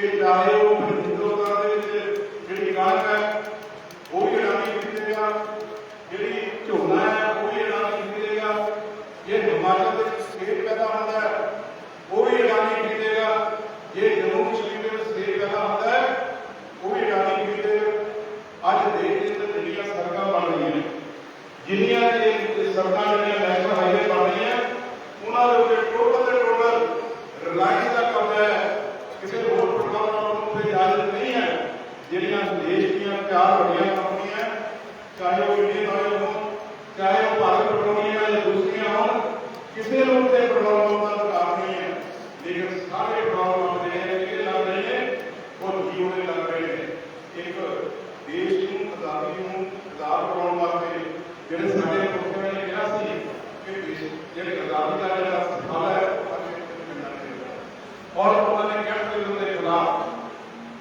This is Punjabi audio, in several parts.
Pedaleu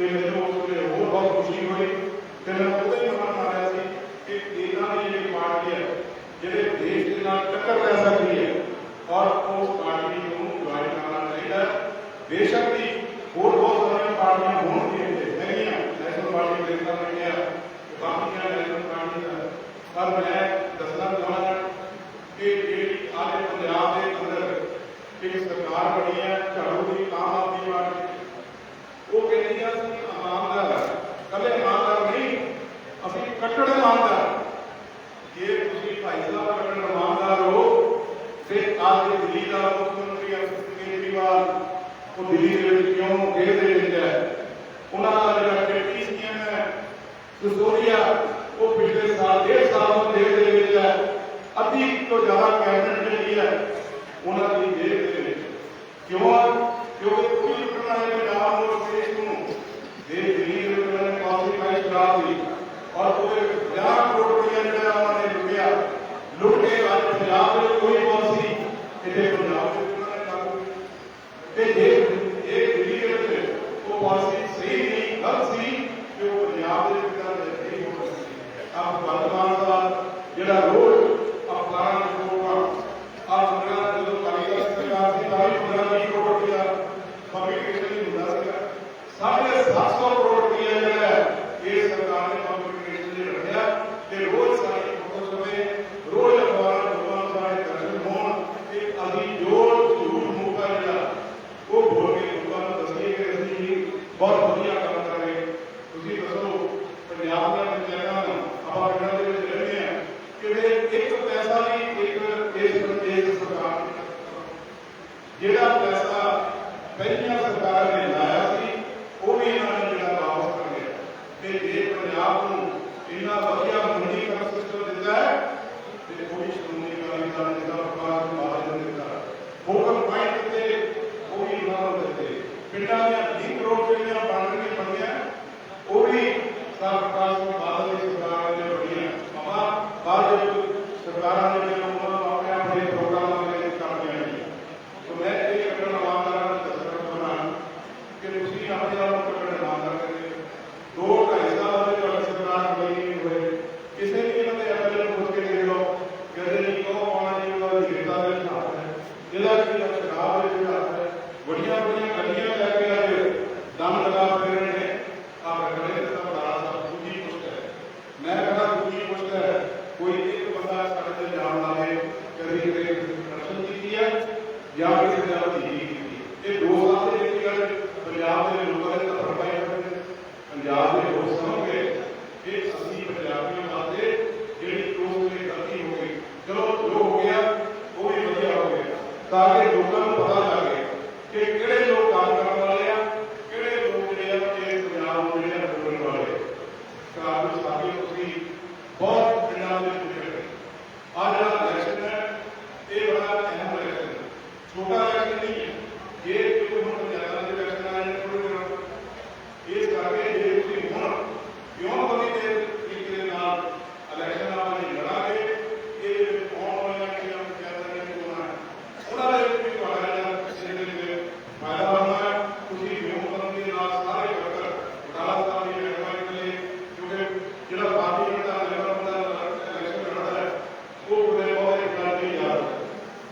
ਤੇ ਮੈਨੂੰ ਉਸ ਵੇਲੇ ਹੋਰ ਬਹੁਤ ਖੁਸ਼ੀ ਹੋਈ ਤੇ ਮੈਂ ਉਹਦੇ ਮਨ ਮਾਰਿਆ ਸੀ ਕਿ ਇਹਨਾਂ ਦੀ ਜਿਹੜੀ ਪਾਰਟੀ ਹੈ, ਜਿਹੜੇ ਦੇਸ਼ ਦੇ ਨਾਲ ਟੱਕਰ ਲੈ ਸਕਦੀ ਹੈ ਔਰ ਉਸ ਪਾਰਟੀ ਨੂੰ ਜੁਆਇਨ ਕਰਨਾ ਚਾਹੀਦਾ ਬੇਸ਼ੱਕ ਦੀ ਹੋਰ ਬਹੁਤ ਸਾਰੀਆਂ ਪਾਰਟੀਆਂ ਹੋਣਗੀਆਂ ਹੈਗੀਆਂ। ਨੈਸ਼ਨਲ ਪਾਰਟੀ ਦੇ ਨਾਲ ਹੈਗੀਆਂ ਬਾਕੀਆਂ ਨੈਸ਼ਨਲ ਪਾਰਟੀ ਦਾ। ਪਰ ਮੈਂ ਦੱਸਣਾ ਚਾਹੁੰਦਾ ਕਿ ਜਿਹੜੀ ਆਲੇ ਪੰਜਾਬ ਦੇ ਅੰਦਰ ਇੱਕ ਸਰਕਾਰ ਬਣੀ ਹੈ, ਝਾੜੂ ਦੀ ਆਮ ਆਦਮੀ ایماندار کل ایماندار نہیں ابھی کٹڑ ایماندار جی تھی بھائی صاحب کٹڑ ایماندار ہو تو آ دلی کا مکھ منتری کیجریوال وہ دلی کے کیوں گئے دے لیتا ہے؟ پچھلے سال ڈیڑھ سال ادھی تو زیادہ کیبنٹ ملی ہے ಯಾರು ਜਿਹੜਾ ਪੈਸਾ ਪਹਿਲੀਆਂ ਸਰਕਾਰ ਨੇ ਲਾਇਆ ਸੀ, ਉਹ ਵੀ ਇਹਨਾਂ ਨੇ ਜਿਹੜਾ ਵਾਪਸ ਕਰ ਲਿਆ। ਤੇ ਜੇ ਪੰਜਾਬ ਨੂੰ ਇੰਨਾ ਵਧੀਆ ਮੰਡੀ ਦਾ ਸਿਸਟਮ ਦਿੱਤਾ ਹੈ? ਤੇ ਕੋਈ ਸ਼੍ਰੋਮਣੀ ਅਕਾਲੀ ਦਲ ਦੇ ਦਾ ਦਾ ਜਿਹੜਾ ਹੱਥ ਹੈ ਇਹਦਾ ਜਿਹੜਾ ਖਰਾਬ ਹੈ ਜਿਹੜਾ ਹੱਥ ਹੈ ਬੜੀਆਂ ਬੜੀਆਂ ਗੱਡੀਆਂ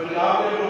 But now they're